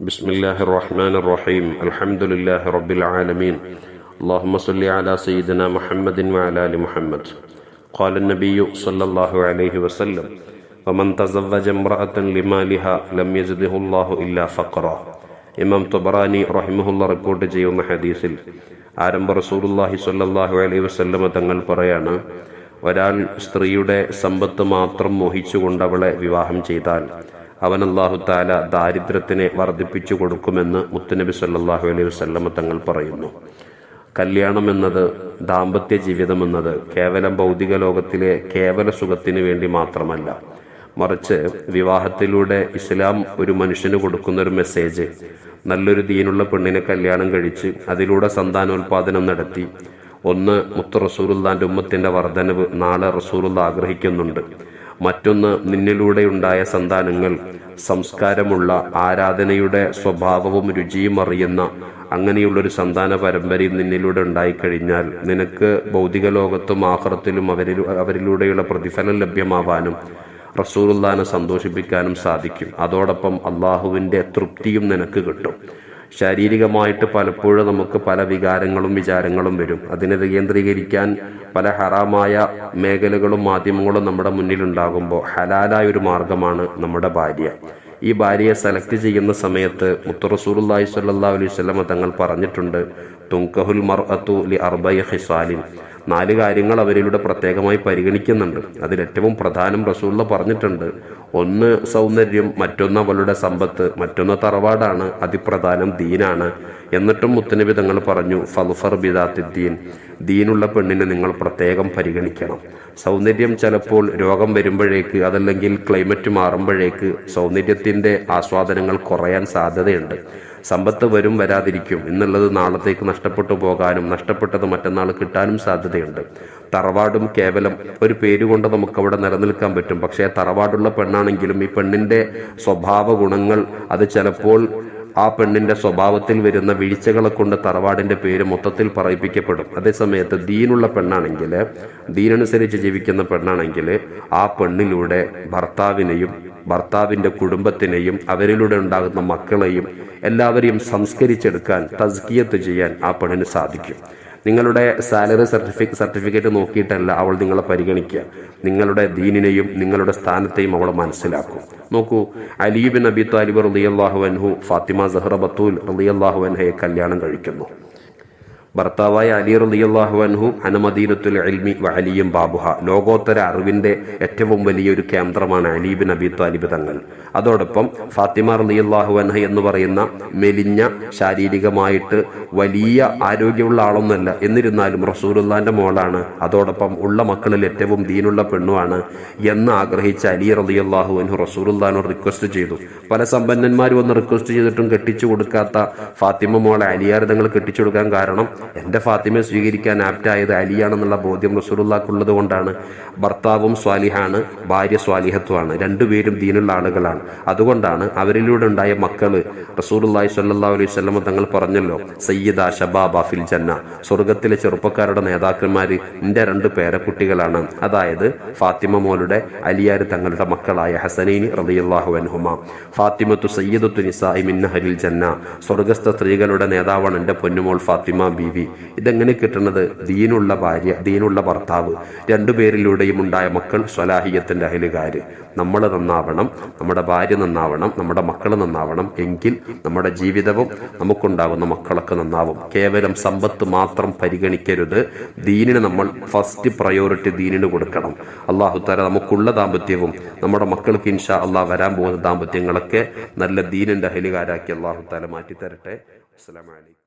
بسم الله الرحمن الرحيم الحمد لله رب العالمين اللهم صل على سيدنا محمد وعلى ال محمد قال النبي صلى الله عليه وسلم ومن تزوج امرأة لمالها لم يزده الله إلا فقرا ഇമാം തൊബറാനി റഹിമഹുല്ല റിപ്പോർട്ട് ചെയ്യുന്ന ഹദീസിൽ ആരംഭ റസൂലുല്ലാഹി സ്വല്ലല്ലാഹു അലൈഹി വസല്ലമ തങ്ങൾ പറയാണ് ഒരാൾ സ്ത്രീയുടെ സമ്പത്ത് മാത്രം മോഹിച്ചുകൊണ്ട് അവളെ വിവാഹം ചെയ്താൽ അവൻ അള്ളാഹു താല ദാരിദ്ര്യത്തിനെ വർദ്ധിപ്പിച്ചു കൊടുക്കുമെന്ന് മുത്തുനബി സല്ലാഹു അലൈഹി വസ്ല്ലമ തങ്ങൾ പറയുന്നു. കല്യാണം എന്നത് ദാമ്പത്യ ജീവിതം എന്നത് കേവലം ഭൗതിക ലോകത്തിലെ കേവല സുഖത്തിന് വേണ്ടി മാത്രമല്ല മറിച്ച് വിവാഹത്തിലൂടെ ഇസ്ലാം ഒരു മനുഷ്യന് കൊടുക്കുന്ന ഒരു മെസ്സേജ് നല്ലൊരു ദീനുള്ള പെണ്ണിനെ കല്യാണം കഴിച്ച് അതിലൂടെ സന്താനോൽപാദനം നടത്തി ഒന്ന് മുത്ത് റസൂറുല്ലാന്റെ ഉമ്മത്തിന്റെ വർധനവ് നാളെ റസൂറുല്ല ആഗ്രഹിക്കുന്നുണ്ട്. മറ്റൊന്ന് നിന്നിലൂടെ ഉണ്ടായ സന്താനങ്ങൾ. സംസ്കാരമുള്ള ആരാധനയുടെ സ്വഭാവവും രുചിയും അറിയുന്ന അങ്ങനെയുള്ളൊരു സന്താന പരമ്പരയും നിന്നിലൂടെ ഉണ്ടായിക്കഴിഞ്ഞാൽ നിനക്ക് ഭൗതിക ലോകത്തും ആഹ്റത്തിലും അവരിൽ അവരിലൂടെയുള്ള പ്രതിഫലം ലഭ്യമാവാനും റസൂറുല്ലാനെ സന്തോഷിപ്പിക്കാനും സാധിക്കും. അതോടൊപ്പം അള്ളാഹുവിന്റെ തൃപ്തിയും നിനക്ക് കിട്ടും. ശാരീരികമായിട്ട് പലപ്പോഴും നമുക്ക് പല വികാരങ്ങളും വിചാരങ്ങളും വരും. അതിനെ കേന്ദ്രീകരിക്കാൻ പല ഹറാമായ മേഖലകളും മാധ്യമങ്ങളും നമ്മുടെ മുന്നിലുണ്ടാകുമ്പോൾ ഹലാലായ ഒരു മാർഗമാണ് നമ്മുടെ ഭാര്യ. ഈ ഭാര്യയെ സെലക്ട് ചെയ്യുന്ന സമയത്ത് മുത്തറസൂറുല്ലാഹി സ്വല്ലാ അലൈഹി സ്വലമ തങ്ങൾ പറഞ്ഞിട്ടുണ്ട് തുങ്കഹുൽ മർ അത്തു ലി അർബയ ഹിസാലിൻ. നാല് കാര്യങ്ങൾ അവരിലൂടെ പ്രത്യേകമായി പരിഗണിക്കുന്നുണ്ട്. അതിലേറ്റവും പ്രധാനം റസൂള്ള പറഞ്ഞിട്ടുണ്ട്. ഒന്ന് സൗന്ദര്യം മറ്റൊന്ന് അവളുടെ സമ്പത്ത് മറ്റൊന്ന് തറവാടാണ് അതിപ്രധാനം ദീനാണ്. എന്നിട്ടും മുത്തനബി തങ്ങൾ പറഞ്ഞു ഫൽഫർ ബിദാത്തിദ്ദീൻ ദീനുള്ള പെണ്ണിനെ നിങ്ങൾ പ്രത്യേകം പരിഗണിക്കണം. സൗന്ദര്യം ചിലപ്പോൾ രോഗം വരുമ്പോഴേക്ക് അതല്ലെങ്കിൽ ക്ലൈമറ്റ് മാറുമ്പോഴേക്ക് സൗന്ദര്യത്തിന്റെ ആസ്വാദനങ്ങൾ കുറയാൻ സാധ്യതയുണ്ട്. സമ്പത്ത് വരും വരാതിരിക്കും. എന്നുള്ളത് നാളത്തേക്ക് നഷ്ടപ്പെട്ടു പോകാനും നഷ്ടപ്പെട്ടത് മറ്റന്നാൾ കിട്ടാനും സാധ്യതയുണ്ട് തറവാടും കേവലം ഒരു പേരുകൊണ്ട് നമുക്ക് അവിടെ നിലനിൽക്കാൻ പറ്റും. പക്ഷേ തറവാടുള്ള പെണ്ണാണെങ്കിലും ഈ പെണ്ണിന്റെ സ്വഭാവ ഗുണങ്ങൾ അത് ചിലപ്പോൾ ആ പെണ്ണിന്റെ സ്വഭാവത്തിൽ വരുന്ന വീഴ്ചകളെ കൊണ്ട് തറവാടിന്റെ പേര് മൊത്തത്തിൽ പറയിപ്പിക്കപ്പെടും. അതേസമയത്ത് ദീനുള്ള പെണ്ണാണെങ്കിൽ ദീനനുസരിച്ച് ജീവിക്കുന്ന പെണ്ണാണെങ്കിൽ ആ പെണ്ണിലൂടെ ഭർത്താവിനെയും ഭർത്താവിന്റെ കുടുംബത്തിനെയും അവരിലൂടെ ഉണ്ടാകുന്ന മക്കളെയും എല്ലാവരെയും സംസ്കരിച്ചെടുക്കാൻ തസ്കിയത്ത് ചെയ്യാൻ ആ പെണ്ണിന് സാധിക്കും. നിങ്ങളുടെ സാലറി സർട്ടിഫിക്കറ്റ് സർട്ടിഫിക്കറ്റ് നോക്കിയിട്ടല്ല അവൾ നിങ്ങളെ പരിഗണിക്കുക. നിങ്ങളുടെ ദീനിനെയും നിങ്ങളുടെ സ്ഥാനത്തെയും അവൾ മനസ്സിലാക്കും. നോക്കൂ അലീബിൻ അബി താലിബ് റളിയല്ലാഹു അൻഹു ഫാത്തിമ സഹ്റ ബത്തൂൽ റളിയല്ലാഹു അൻഹയെ കല്യാണം കഴിക്കുന്നു. ഭർത്താവായ അലി റളിയല്ലാഹു അൻഹു അനമദീനത്തുൽ അൽമി വലിയും ബാബുഹ. ലോകോത്തര അറിവിന്റെ ഏറ്റവും വലിയൊരു കേന്ദ്രമാണ് അലീബിൻ അബി താലിബ് തങ്ങൾ. അതോടൊപ്പം ഫാത്തിമ റളിയല്ലാഹു അൻഹ എന്ന് പറയുന്ന മെലിഞ്ഞ ശാരീരികമായിട്ട് വലിയ ആരോഗ്യമുള്ള ആളൊന്നല്ല. എന്നിരുന്നാലും റസൂലുല്ലാന്റെ മോളാണ്. അതോടൊപ്പം ഉള്ള മക്കളിൽ ഏറ്റവും ദീനുള്ള പെണ്ണുമാണ് എന്ന് ആഗ്രഹിച്ച അലി റളിയല്ലാഹു അൻഹു റസൂലുല്ലാനോട് റിക്വസ്റ്റ് ചെയ്തു. പല സമ്പന്നന്മാരും ഒന്ന് റിക്വസ്റ്റ് ചെയ്തിട്ടും കെട്ടിച്ചു കൊടുക്കാത്ത ഫാത്തിമ മോളെ അലിയാർ തങ്ങൾ കെട്ടിച്ചു കൊടുക്കാൻ കാരണം എന്റെ ഫാത്തിമയെ സ്വീകരിക്കാൻ ആപ്റ്റായത് അലിയാണെന്നുള്ള ബോധ്യം റസൂലുള്ളാക്കുള്ളത് കൊണ്ടാണ്. ഭർത്താവും സ്വാലിഹാണ് ഭാര്യ സ്വാലിഹത്വമാണ് രണ്ടുപേരും ദീനുള്ള ആളുകളാണ്. അതുകൊണ്ടാണ് അവരിലൂടെ ഉണ്ടായ മക്കൾ റസൂലുള്ളാഹി സ്വല്ലല്ലാഹു അലൈഹി വസല്ലം തങ്ങൾ പറഞ്ഞല്ലോ സയ്യിദ ഷബാബ ഫിൽ ജന്ന. സ്വർഗത്തിലെ ചെറുപ്പക്കാരുടെ നേതാക്കന്മാര് എന്റെ രണ്ട് പേരക്കുട്ടികളാണ്. അതായത് ഫാത്തിമ മോളുടെ അലിയാർ തങ്ങളുടെ മക്കളായ ഹസനൈനി റളിയല്ലാഹു അൻഹുമ. ഫാത്തിമത്തു സയ്യിദത്തു നിസായി മിന്നഹരിൽ ജന്ന. സ്വർഗസ്ഥ സ്ത്രീകളുടെ നേതാവാണ് എന്റെ പൊന്നുമോൾ ഫാത്തിമ ബീവി. ഇതെങ്ങനെ കിട്ടുന്നത് ദീനുള്ള ഭാര്യ ദീനുള്ള ഭർത്താവ്. രണ്ടുപേരിലൂടെയും ഉണ്ടായ മക്കൾ സ്വലാഹിയത്തിന്റെ അഹലുകാർ നമ്മൾ നന്നാവണം നമ്മുടെ ഭാര്യ നന്നാവണം നമ്മുടെ മക്കൾ നന്നാവണം എങ്കിൽ നമ്മുടെ ജീവിതവും നമുക്കുണ്ടാകുന്ന മക്കളൊക്കെ നന്നാവും. കേവലം സമ്പത്ത് മാത്രം പരിഗണിക്കരുത്. ദീനിന് നമ്മൾ ഫസ്റ്റ് പ്രയോറിറ്റി ദീനിന് കൊടുക്കണം. അള്ളാഹു താര നമുക്കുള്ള ദാമ്പത്യവും നമ്മുടെ മക്കൾക്ക് ഇൻഷാ അള്ളാഹ് വരാൻ പോകുന്ന ദാമ്പത്യങ്ങളൊക്കെ നല്ല ദീനിന്റെ അഹലുകാരാക്കി അള്ളാഹു താല മാറ്റി തരട്ടെ അസ്സലാമലൈക്കും